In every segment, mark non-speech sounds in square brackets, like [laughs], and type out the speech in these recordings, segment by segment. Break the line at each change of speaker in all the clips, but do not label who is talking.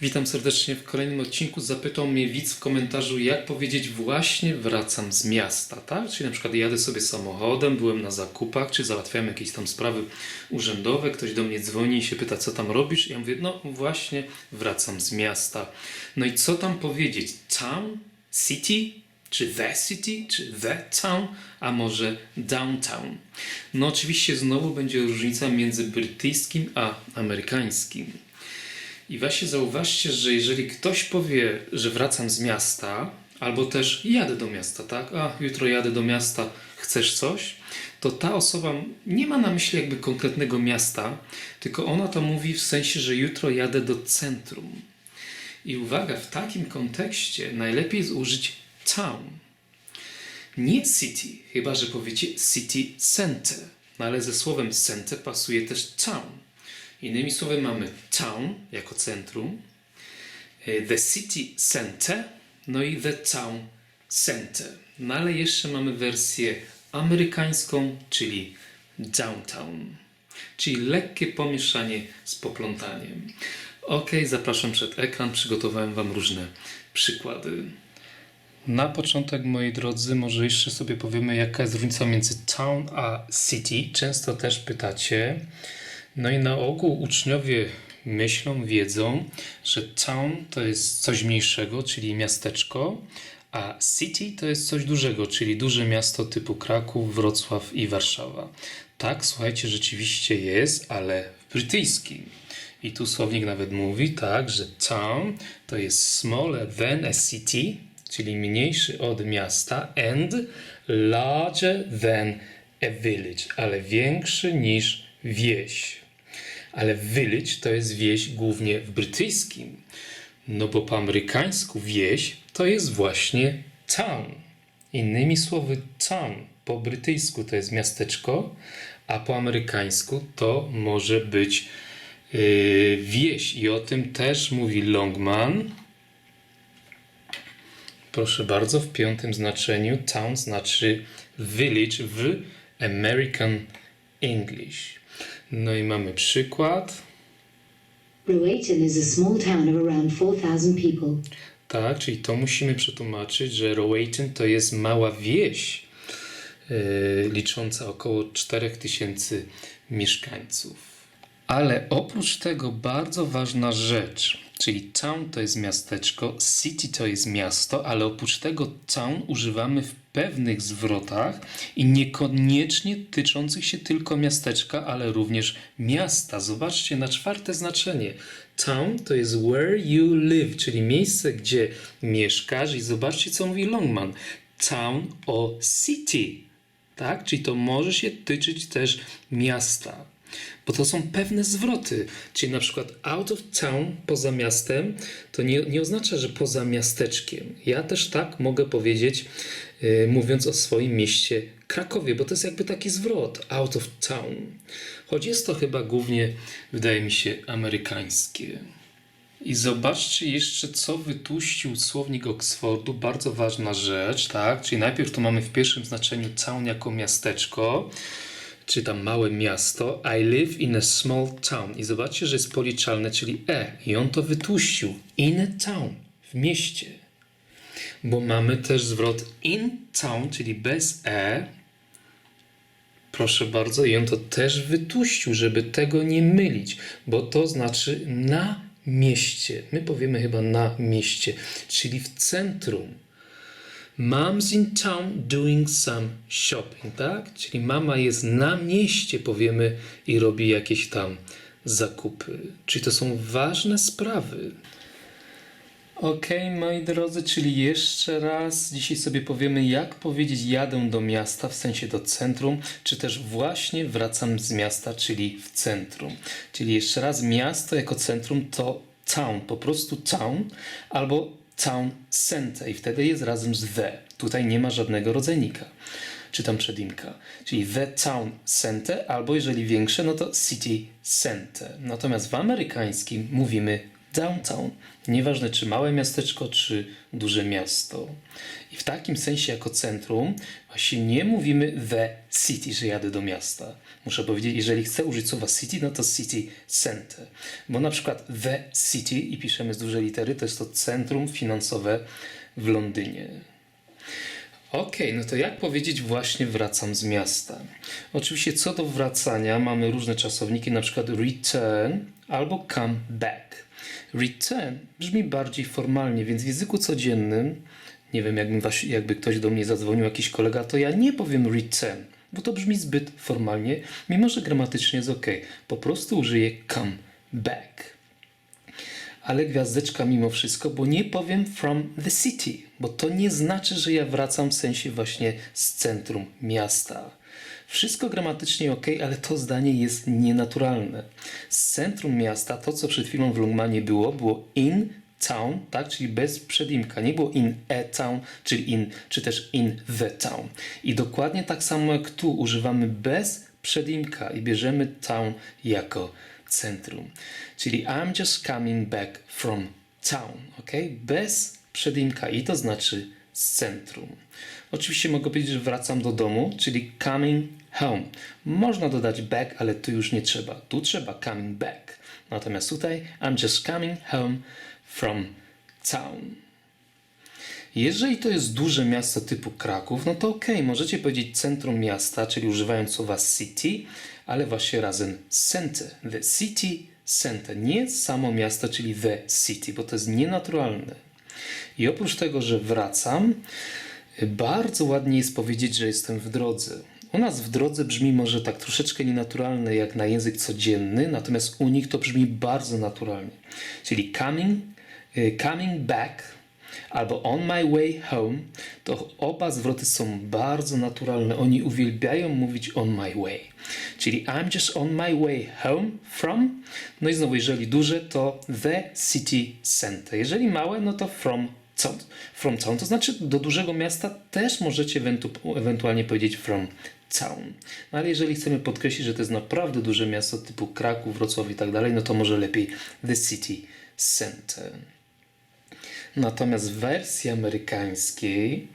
Witam serdecznie w kolejnym odcinku. Zapytał mnie widz w komentarzu, jak powiedzieć właśnie wracam z miasta, tak? Czyli na przykład jadę sobie samochodem, byłem na zakupach, czy załatwiałem jakieś tam sprawy urzędowe, ktoś do mnie dzwoni i się pyta, co tam robisz? Ja mówię, no właśnie wracam z miasta. No i co tam powiedzieć? Town? City? Czy the city? Czy the town? A może downtown? No oczywiście znowu będzie różnica między brytyjskim a amerykańskim. I właśnie zauważcie, że jeżeli ktoś powie, że wracam z miasta, albo też jadę do miasta, tak? A jutro jadę do miasta, chcesz coś? To ta osoba nie ma na myśli jakby konkretnego miasta, tylko ona to mówi w sensie, że jutro jadę do centrum. I uwaga, w takim kontekście najlepiej jest użyć town. Nie city, chyba że powiecie city center. No ale ze słowem center pasuje też town. Innymi słowy mamy town jako centrum, e, the city center, no i the town center. No ale jeszcze mamy wersję amerykańską, czyli downtown. Czyli lekkie pomieszanie z poplątaniem. Ok, zapraszam przed ekran, przygotowałem Wam różne przykłady. Na początek, moi drodzy, może jeszcze sobie powiemy, jaka jest różnica między town a city. Często też pytacie. No i na ogół uczniowie myślą, wiedzą, że town to jest coś mniejszego, czyli miasteczko, a city to jest coś dużego, czyli duże miasto typu Kraków, Wrocław i Warszawa. Tak, słuchajcie, rzeczywiście jest, ale w brytyjskim. I tu słownik nawet mówi tak, że town to jest smaller than a city, czyli mniejszy od miasta, and larger than a village, ale większy niż wieś. Ale village to jest wieś głównie w brytyjskim, no bo po amerykańsku wieś to jest właśnie town. Innymi słowy, town po brytyjsku to jest miasteczko, a po amerykańsku to może być yy, wieś. I o tym też mówi Longman. Proszę bardzo, w piątym znaczeniu town znaczy village w American English. No i mamy przykład.
Rowayton is a small town of around 4,000 people.
Tak, czyli to musimy przetłumaczyć, że Rowayton to jest mała wieś yy, licząca około 4000 mieszkańców. Ale oprócz tego bardzo ważna rzecz, czyli town to jest miasteczko, city to jest miasto, ale oprócz tego town używamy w pewnych zwrotach i niekoniecznie tyczących się tylko miasteczka, ale również miasta. Zobaczcie na czwarte znaczenie. Town to jest where you live, czyli miejsce, gdzie mieszkasz i zobaczcie, co mówi Longman. Town o city, tak? Czyli to może się tyczyć też miasta. Bo to są pewne zwroty. Czyli na przykład out of town, poza miastem, to nie, nie oznacza, że poza miasteczkiem. Ja też tak mogę powiedzieć, yy, mówiąc o swoim mieście Krakowie, bo to jest jakby taki zwrot out of town. Choć jest to chyba głównie, wydaje mi się, amerykańskie. I zobaczcie jeszcze, co wytłuścił słownik Oxfordu. Bardzo ważna rzecz, tak? Czyli najpierw to mamy w pierwszym znaczeniu town jako miasteczko, czy tam małe miasto. I live in a small town. I zobaczcie, że jest policzalne, czyli e. I on to wytłuścił. In a town. W mieście. Bo mamy też zwrot in town, czyli bez e. Proszę bardzo, i on to też wytłuścił, żeby tego nie mylić, bo to znaczy na mieście. My powiemy chyba na mieście, czyli w centrum. Mom's in town doing some shopping, tak? Czyli mama jest na mieście, powiemy, i robi jakieś tam zakupy. Czyli to są ważne sprawy. Okej, moi drodzy, czyli jeszcze raz dzisiaj sobie powiemy, jak powiedzieć jadę do miasta, w sensie do centrum, czy też właśnie wracam z miasta, czyli w centrum. Czyli jeszcze raz, miasto jako centrum to town, po prostu town, albo town center i wtedy jest razem z the. Tutaj nie ma żadnego rodzajnika, czy tam przedimka. Czyli the town center, albo jeżeli większe, no to city center. Natomiast w amerykańskim mówimy downtown. Nieważne czy małe miasteczko, czy duże miasto. I w takim sensie jako centrum właśnie nie mówimy the city, że jadę do miasta. Muszę powiedzieć, jeżeli chcę użyć słowa city, no to city center. Bo na przykład the city i piszemy z dużej litery, to jest to centrum finansowe w Londynie. Okej, no to jak powiedzieć właśnie wracam z miasta? Oczywiście co do wracania mamy różne czasowniki, na przykład return albo come back. Return brzmi bardziej formalnie, więc w języku codziennym, nie wiem, jakby, jakby ktoś do mnie zadzwonił, jakiś kolega, to ja nie powiem return, bo to brzmi zbyt formalnie, mimo że gramatycznie jest ok. Po prostu użyję come back ale gwiazdeczka mimo wszystko, bo nie powiem from the city, bo to nie znaczy, że ja wracam w sensie właśnie z centrum miasta. Wszystko gramatycznie ok, ale to zdanie jest nienaturalne. Z centrum miasta, to co przed chwilą w Longmanie było, było in town, tak, czyli bez przedimka. Nie było in a town, czyli in, czy też in the town. I dokładnie tak samo jak tu używamy bez przedimka i bierzemy town jako centrum. Czyli I'm just coming back from town, ok? Bez przedimka i to znaczy z centrum. Oczywiście mogę powiedzieć, że wracam do domu, czyli coming home. Można dodać back, ale tu już nie trzeba. Tu trzeba coming back. Natomiast tutaj I'm just coming home from town. Jeżeli to jest duże miasto typu Kraków, no to okej, możecie powiedzieć centrum miasta, czyli używając słowa city, ale właśnie razem center. The city center. Nie samo miasto, czyli the city, bo to jest nienaturalne. I oprócz tego, że wracam, bardzo ładnie jest powiedzieć, że jestem w drodze. U nas w drodze brzmi może tak troszeczkę nienaturalne jak na język codzienny, natomiast u nich to brzmi bardzo naturalnie. Czyli coming, y, coming back albo on my way home, to oba zwroty są bardzo naturalne. Oni uwielbiają mówić on my way. Czyli I'm just on my way home from. No i znowu, jeżeli duże, to the city center. Jeżeli małe, no to from town. From town, to znaczy do dużego miasta też możecie ewentu- ewentualnie powiedzieć from town. No ale jeżeli chcemy podkreślić, że to jest naprawdę duże miasto typu Kraków, Wrocław i tak dalej, no to może lepiej the city center. Natomiast w wersji amerykańskiej,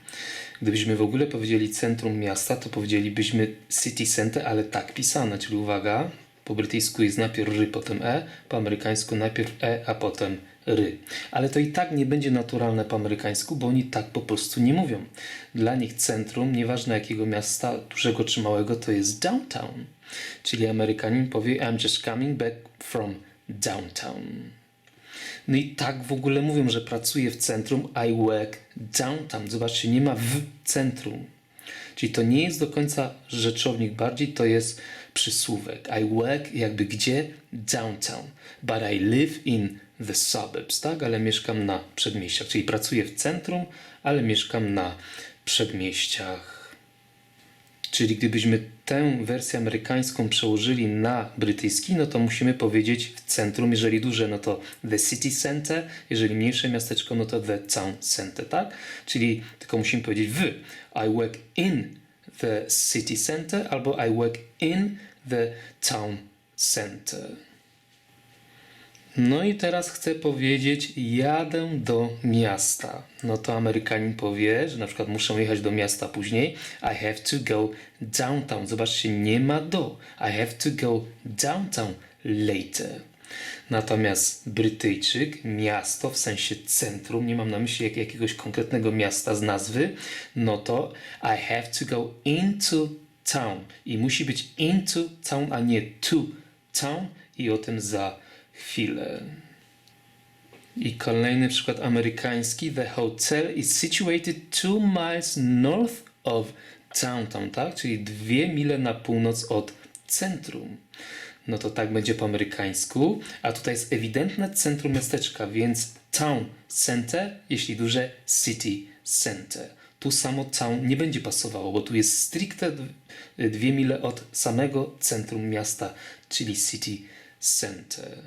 gdybyśmy w ogóle powiedzieli centrum miasta, to powiedzielibyśmy city center, ale tak pisane, czyli uwaga, po brytyjsku jest najpierw ry, potem e, po amerykańsku najpierw e, a potem ry. Ale to i tak nie będzie naturalne po amerykańsku, bo oni tak po prostu nie mówią. Dla nich centrum, nieważne jakiego miasta, dużego czy małego, to jest downtown. Czyli Amerykanin powie I'm just coming back from downtown. No i tak w ogóle mówią, że pracuję w centrum, I work downtown. Zobaczcie, nie ma w centrum. Czyli to nie jest do końca rzeczownik, bardziej to jest przysłówek. I work jakby gdzie? Downtown. But I live in the suburbs, tak? Ale mieszkam na przedmieściach. Czyli pracuję w centrum, ale mieszkam na przedmieściach. Czyli gdybyśmy tę wersję amerykańską przełożyli na brytyjski, no to musimy powiedzieć w centrum, jeżeli duże, no to the city center, jeżeli mniejsze miasteczko, no to the town center, tak? Czyli tylko musimy powiedzieć w. I work in the city center albo I work in the town center. No i teraz chcę powiedzieć, jadę do miasta. No to Amerykanin powie, że na przykład muszę jechać do miasta później. I have to go downtown. Zobaczcie, nie ma do. I have to go downtown later. Natomiast Brytyjczyk, miasto w sensie centrum, nie mam na myśli jak, jakiegoś konkretnego miasta z nazwy, no to I have to go into town. I musi być into town, a nie to town. I o tym za chwilę. I kolejny przykład amerykański. The hotel is situated two miles north of downtown, tak? Czyli dwie mile na północ od centrum. No to tak będzie po amerykańsku. A tutaj jest ewidentne centrum miasteczka, więc town center, jeśli duże city center. Tu samo town nie będzie pasowało, bo tu jest stricte dwie mile od samego centrum miasta, czyli city center.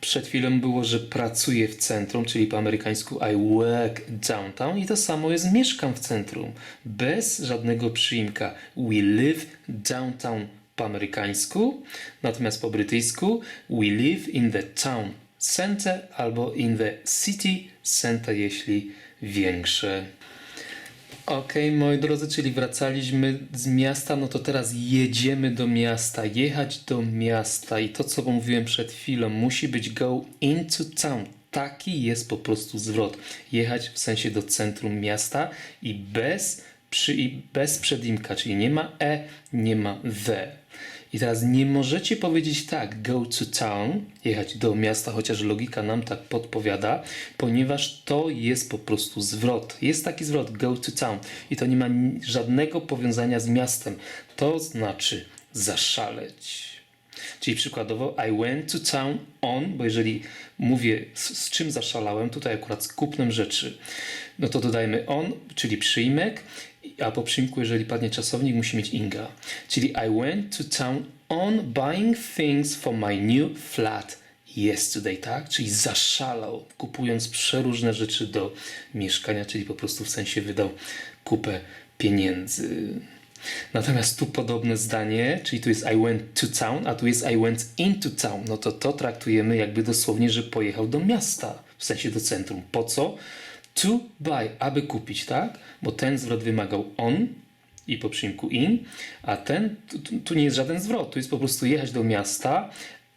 Przed chwilą było, że pracuję w centrum, czyli po amerykańsku I work downtown i to samo jest mieszkam w centrum, bez żadnego przyimka. We live downtown po amerykańsku, natomiast po brytyjsku we live in the town center albo in the city center, jeśli większe. Okej, moi drodzy, czyli wracaliśmy z miasta, no to teraz jedziemy do miasta, jechać do miasta i to, co mówiłem przed chwilą, musi być go into town. Taki jest po prostu zwrot. Jechać w sensie do centrum miasta i bez, przy, bez przedimka, czyli nie ma e, nie ma the. I teraz nie możecie powiedzieć tak, go to town, jechać do miasta, chociaż logika nam tak podpowiada, ponieważ to jest po prostu zwrot. Jest taki zwrot, go to town, i to nie ma żadnego powiązania z miastem. To znaczy zaszaleć. Czyli przykładowo, I went to town on, bo jeżeli mówię z, z czym zaszalałem, tutaj akurat z kupnem rzeczy, no to dodajmy on, czyli przyjmek, a po przyimku, jeżeli padnie czasownik, musi mieć inga. Czyli I went to town on buying things for my new flat yesterday, tak? Czyli zaszalał, kupując przeróżne rzeczy do mieszkania, czyli po prostu w sensie wydał kupę pieniędzy. Natomiast tu podobne zdanie, czyli tu jest I went to town, a tu jest I went into town. No to to traktujemy jakby dosłownie, że pojechał do miasta, w sensie do centrum. Po co? To buy, aby kupić, tak? Bo ten zwrot wymagał on i po przyimku in, a ten, tu, tu- nie jest żaden zwrot, tu jest po prostu jechać do miasta,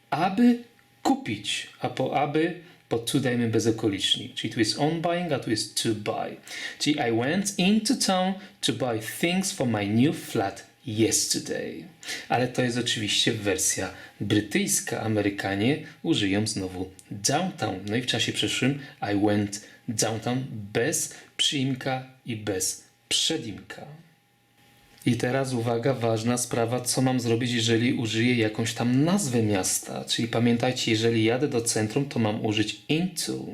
aby kupić, a po aby po to dajmy bezokolicznik. Czyli tu jest on buying, a tu jest to buy. Czyli I went into town to buy things for my new flat yesterday. Ale to jest oczywiście wersja brytyjska. Amerykanie użyją znowu downtown. No i w czasie przyszłym I went downtown bez przyimka i bez przedimka. I teraz uwaga, ważna sprawa, co mam zrobić, jeżeli użyję jakąś tam nazwę miasta. Czyli pamiętajcie, jeżeli jadę do centrum, to mam użyć into.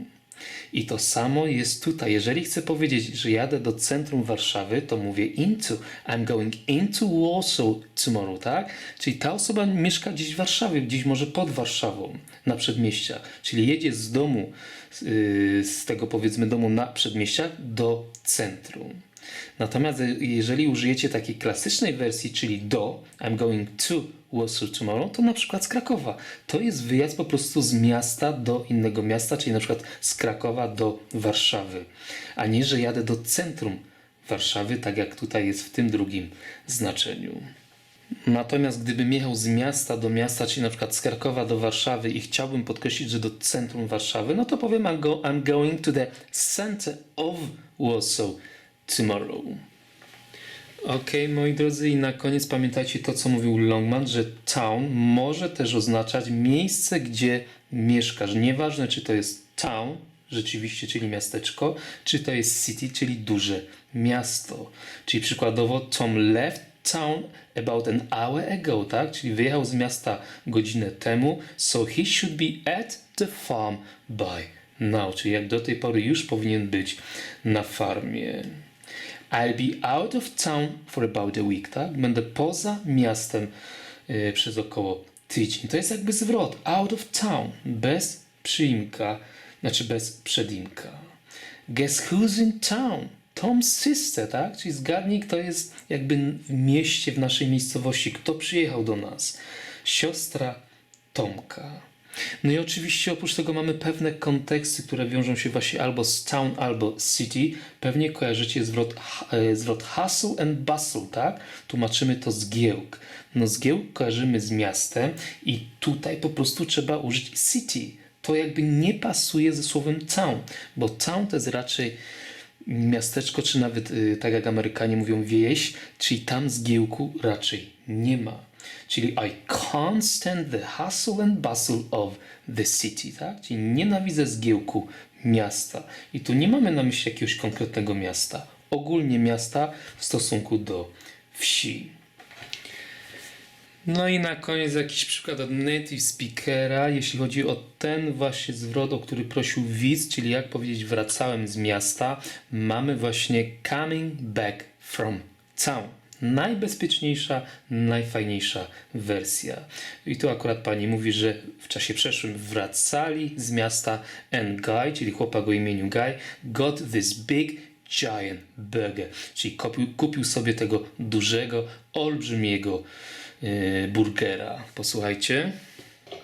I to samo jest tutaj. Jeżeli chcę powiedzieć, że jadę do centrum Warszawy, to mówię into. I'm going into Warsaw tomorrow, tak? Czyli ta osoba mieszka gdzieś w Warszawie, gdzieś może pod Warszawą, na przedmieściach. Czyli jedzie z domu, yy, z tego powiedzmy domu na przedmieściach do centrum. Natomiast e- jeżeli użyjecie takiej klasycznej wersji, czyli do, I'm going to Warsaw tomorrow, to na przykład z Krakowa. To jest wyjazd po prostu z miasta do innego miasta, czyli na przykład z Krakowa do Warszawy. A nie, że jadę do centrum Warszawy, tak jak tutaj jest w tym drugim znaczeniu. Natomiast gdybym jechał z miasta do miasta, czyli na przykład z Krakowa do Warszawy i chciałbym podkreślić, że do centrum Warszawy, no to powiem I'm, go, I'm going to the center of Warsaw tomorrow. Okej, moi drodzy, i na koniec pamiętajcie to, co mówił Longman, że town może też oznaczać miejsce, gdzie mieszkasz. Nieważne, czy to jest town, rzeczywiście, czyli miasteczko, czy to jest city, czyli duże miasto. Czyli przykładowo Tom left town about an hour ago, tak? Czyli wyjechał z miasta godzinę temu, so he should be at the farm by now. Czyli jak do tej pory już powinien być na farmie. I'll be out of town for about a week, tak? Będę poza miastem y, przez około tydzień. To jest jakby zwrot. Out of town. Bez przyimka, znaczy bez przedimka. Guess who's in town? Tom's sister, tak? Czyli zgadnij, kto jest jakby w mieście, w naszej miejscowości. Kto przyjechał do nas? Siostra Tomka. No i oczywiście oprócz tego mamy pewne konteksty, które wiążą się właśnie albo z town, albo city. Pewnie kojarzycie zwrot, e, zwrot hustle and bustle, tak? Tłumaczymy to zgiełk. No zgiełk kojarzymy z miastem i tutaj po prostu trzeba użyć city. To jakby nie pasuje ze słowem town, bo town to jest raczej miasteczko, czy nawet y, tak jak Amerykanie mówią wieś, czyli tam zgiełku raczej nie ma. Czyli I can't stand the hustle and bustle of the city, tak? Czyli nienawidzę zgiełku miasta. I tu nie mamy na myśli jakiegoś konkretnego miasta. Ogólnie miasta w stosunku do wsi. No i na koniec jakiś przykład od native speakera, jeśli chodzi o ten właśnie zwrot, o który prosił widz, czyli jak powiedzieć wracałem z miasta, mamy właśnie coming back from town. Najbezpieczniejsza, najfajniejsza wersja. I tu akurat pani mówi, że w czasie przeszłym wracali z miasta and Guy, czyli chłopak o imieniu Guy, got this big giant burger, czyli kupił, kupił sobie tego dużego, olbrzymiego burgera. Posłuchajcie.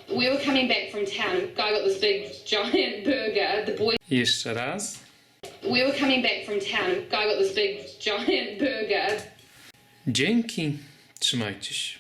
We were coming back from town. Guy got this big giant [laughs] burger. The boy.
Jeszcze raz.
We were coming back from town. Guy got this big [laughs] giant burger.
Dzięki. Trzymajcie się.